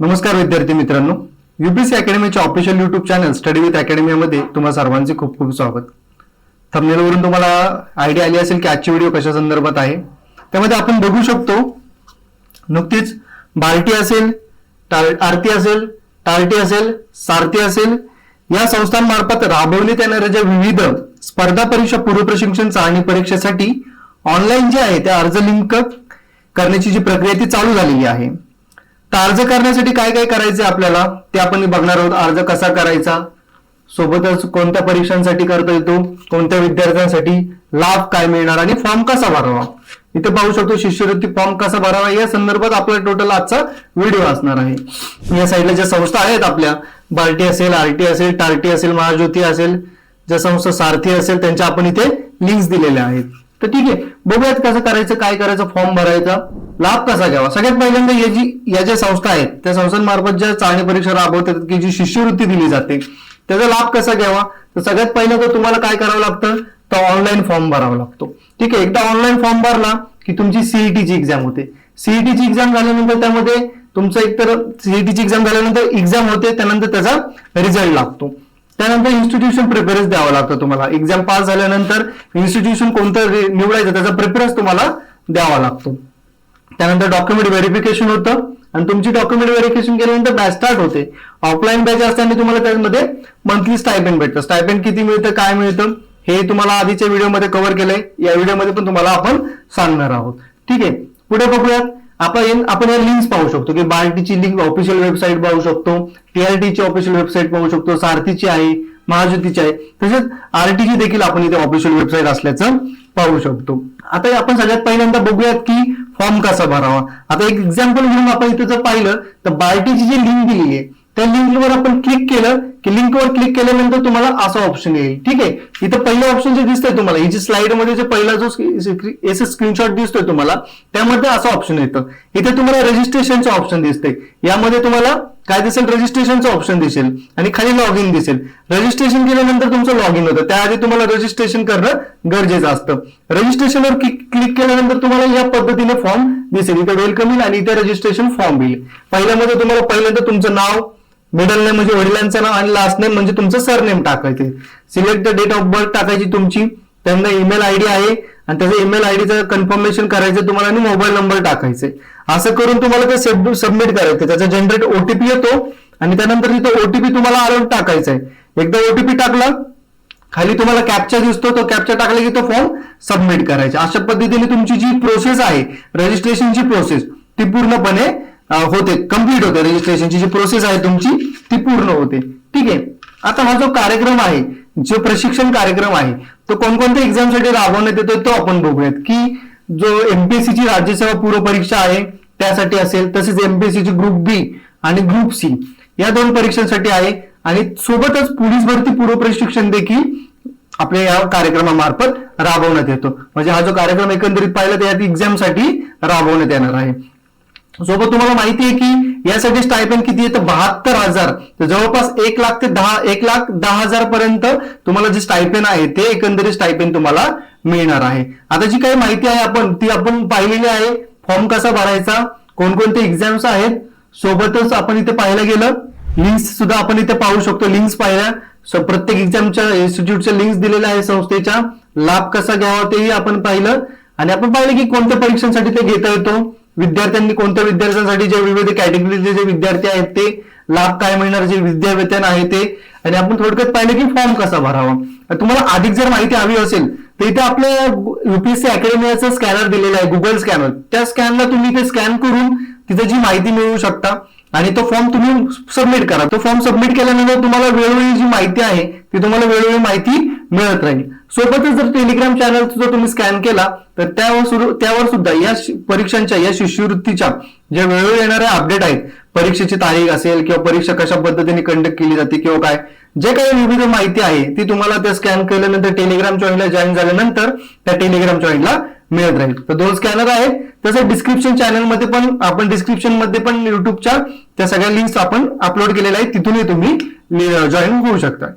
नमस्कार विद्यार्थी मित्रांनो. UPC अकॅडमीच्या official YouTube channel study with अकॅडमीमध्ये तुम्हा सर्वांचे खूप खूप स्वागत. थंबनेलवरून तुम्हाला आयडिया आली असेल की आजची व्हिडिओ कशा संदर्भात आहे. त्यामध्ये आपण बघू शकतो नुकतीच बार्टी असेल आरती असेल टार्टी असेल सारथी असेल या संस्थांमार्फत राबवण्यात येणाऱ्या ज्या विविध स्पर्धा परीक्षा पूर्वप्रशिक्षण चाळणी परीक्षेसाठी ऑनलाईन जे आहे त्या अर्ज लिंक करण्याची जी प्रक्रिया ती चालू झालेली आहे. तर अर्ज करण्यासाठी काय काय करायचे आपल्याला? ते आपण बघणार आहोत. अर्ज कसा करायचा? सोबतच कोणत्या परीक्षांसाठी करता येतो? कोणत्या विद्यार्थ्यांसाठी लाभ काय मिळणार? आणि फॉर्म कसा भरावा? इथे पाहू शकतो शिष्यवृत्ती फॉर्म कसा भरावा? या संदर्भात आपला टोटल आजचा व्हिडिओ असणार आहे. या साईडला ज्या संस्था आहेत आपल्या बार्टी असेल आरटी असेल टार्टी असेल महाज्योती असेल ज्या संस्था सारथी असेल त्यांच्या आपण इथे लिंक्स दिलेल्या आहेत. तर ठीक आहे. बघूयात कसं करायचं काय करायचं फॉर्म भरायचा. लाभ कसा घ्यावा? सगळ्यात पहिल्यांदा या जी या ज्या संस्था आहेत त्या संस्थांमार्फत ज्या चाळणी परीक्षा राबवतात की जी शिष्यवृत्ती दिली जाते त्याचा लाभ कसा घ्यावा? तर सगळ्यात पहिलं तर तुम्हाला काय करावं लागतं? तर ऑनलाईन फॉर्म भरावा लागतो. ठीक आहे एकदा ऑनलाईन फॉर्म भरला की तुमची सीईटीची एक्झाम होते. सीईटीची एक्झाम झाल्यानंतर त्यामध्ये तुमचं एकतर सीईटीची एक्झाम झाल्यानंतर एक्झाम होते त्यानंतर त्याचा रिझल्ट लागतो. त्यानंतर इन्स्टिट्यूशन प्रिफरन्स द्यावा लागतो तुम्हाला. एक्झाम पास झाल्यानंतर इन्स्टिट्यूशन कोणतं निवडायचं त्याचा प्रिफरन्स तुम्हाला द्यावा लागतो. त्यानंतर डॉक्युमेंट व्हेरिफिकेशन होतं. आणि तुमची डॉक्युमेंट व्हेरिफिकेशन केल्यानंतर बॅच स्टार्ट होते. ऑफलाईन बॅच असताना तुम्हाला त्यामध्ये मंथली स्टायपेंड भेटतं. स्टायपेंड किती मिळतं काय मिळतं हे तुम्हाला आधीच्या व्हिडिओमध्ये कव्हर केलंय. या व्हिडिओमध्ये पण तुम्हाला आपण सांगणार आहोत. ठीक आहे? पुढे बघूयात. आपण आपण या लिंक्स पाहू शकतो की बार्टीची लिंक ऑफिशियल वेबसाईट पाहू शकतो. टीआरटीची ऑफिशियल वेबसाईट पाहू शकतो. सारथीची आहे. महाज्योतीची आहे. तसेच आरटीची देखील आपण इथे ऑफिशियल वेबसाईट असल्याचं पाहू शकतो. आता आपण सगळ्यात पहिल्यांदा बघूयात की फॉर्म कसा भरावा. आता एक एक्झाम्पल म्हणून आपण इथे जर पाहिलं तर बार्टीची जी लिंक दिली आहे त्या लिंकवर आपण क्लिक केलं की लिंकवर क्लिक केल्यानंतर तुम्हाला असा ऑप्शन येईल. ठीक आहे? इथं पहिलं ऑप्शन जे दिसतंय तुम्हाला ही जी स्लाइडमध्ये जे पहिला जो एस स्क्रीनशॉट दिसतोय तुम्हाला त्यामध्ये असं ऑप्शन येतं. इथे तुम्हाला रजिस्ट्रेशनचं ऑप्शन दिसतंय. यामध्ये तुम्हाला काय दिसेल? रजिस्ट्रेशनचं ऑप्शन दिसेल. आणि खाली लॉग इन दिसेल. रजिस्ट्रेशन केल्यानंतर तुमचं लॉग इन होतं. त्याआधी तुम्हाला रजिस्ट्रेशन करणं गरजेचं असतं. रजिस्ट्रेशनवर क्लिक केल्यानंतर तुम्हाला या पद्धतीने फॉर्म दिसेल. इथे वेलकम येईल आणि इथे रजिस्ट्रेशन फॉर्म येईल. पहिल्यामध्ये तुम्हाला पहिल्यांदा तुमचं नाव मिडल नेम म्हणजे वडिलांचं नाव आणि लास्ट नेम म्हणजे तुमचं सरनेम टाकायचे. Select the date of birth टाकायची तुमची. त्यांना ईमेल आयडी आहे. आणि त्याचं ईमेल आयडीचं कन्फर्मेशन करायचं तुम्हाला आणि मोबाईल नंबर टाकायचे. असं करून तुम्हाला ते सबमिट करायचं. त्याचा जनरेट ओटीपी येतो. आणि त्यानंतर तिथं ओटीपी तुम्हाला आलं टाकायचा आहे. एकदा ओटीपी टाकला खाली तुम्हाला कॅप्चा दिसतो. तो कॅप्चा टाकला की तो फॉर्म सबमिट करायचा. अशा पद्धतीने तुमची जी प्रोसेस आहे रजिस्ट्रेशनची प्रोसेस ती पूर्णपणे होते. कंप्लीट होते. रजिस्ट्रेशनची जी प्रोसेस आहे तुमची ती पूर्ण होते. ठीक आहे? आता हा जो कार्यक्रम आहे जो प्रशिक्षण कार्यक्रम आहे तो कोणकोणत्या एक्झामसाठी राबवण्यात येतो तो आपण बघूयात. की जो एमपीएससीची राज्यसेवा पूर्व परीक्षा आहे त्यासाठी असेल तसेच एमपीएससीची ग्रुप बी आणि ग्रुप सी या दोन परीक्षांसाठी आहे. आणि सोबतच पोलीस भरती पूर्व प्रशिक्षण देखील आपल्या या कार्यक्रमामार्फत राबवण्यात येतो. म्हणजे हा जो कार्यक्रम एकंदरीत पाहिला तर यात एक्झामसाठी राबवण्यात येणार आहे. सोबत तुम्हाला माहिती आहे की यासाठी स्टायपेंड किती येतं बहात्तर हजार. तर जवळपास एक लाख ते दहा एक लाख दहा हजार पर्यंत तुम्हाला जे स्टायपेन आहे ते एकंदरीत स्टायपेन तुम्हाला मिळणार आहे. आता जी काही माहिती आहे आपण ती आपण पाहिलेली आहे. फॉर्म कसा भरायचा? कोणकोणते एक्झाम्स आहेत? सोबतच आपण इथे पाहायला गेलं. लिंक्स सुद्धा आपण इथे पाहू शकतो. लिंक्स पाहिल्या. सो प्रत्येक एक्झामच्या इन्स्टिट्यूटच्या लिंक्स दिलेल्या आहे संस्थेच्या. लाभ कसा घ्यावा तेही आपण पाहिलं. आणि आपण पाहिलं की कोणत्या परीक्षांसाठी ते घेता येतो? विद्यार्थ्यांनी कोणत्या विद्यार्थ्यांसाठी जे विविध कॅटेगरीचे जे विद्यार्थी आहेत ते लाभ काय मिळणार जे विद्यावेतन आहे ते? आणि आपण थोडक्यात पाहिलं की फॉर्म कसा भरावा. तुम्हाला अधिक जर माहिती हवी असेल तर इथे आपल्या युपीएससी अकॅडमीचा स्कॅनर दिलेलं आहे गुगल स्कॅनर त्या स्कॅनला तुम्ही ते स्कॅन करून तिथे जी माहिती मिळवू शकता आणि तो फॉर्म तुम्ही सबमिट करा. तो फॉर्म सबमिट केल्यानंतर तुम्हाला वेळोवेळी जी माहिती आहे ती तुम्हाला वेळोवेळी माहिती मिळत राहील. सोबतच जर टेलिग्राम चॅनल जर तुम्ही स्कॅन केला तर त्यावर सुरू त्यावर सुद्धा या परीक्षांच्या या शिष्यवृत्तीच्या ज्या वेळोवेळी येणाऱ्या अपडेट आहेत परीक्षेची तारीख असेल किंवा परीक्षा कशा पद्धतीने कंडक्ट केली जाते किंवा काय जे काही विविध माहिती आहे ती तुम्हाला त्या स्कॅन केल्यानंतर टेलिग्राम जॉईनला जॉईन झाल्यानंतर त्या टेलिग्राम जॉईनला मिळत राहील. तर दोन स्कॅनर आहेत. तसं डिस्क्रिप्शन चॅनलमध्ये पण आपण डिस्क्रिप्शनमध्ये पण युट्यूबच्या त्या सगळ्या लिंक्स आपण अपलोड केलेल्या आहेत तिथूनही तुम्ही जॉईन होऊ शकता.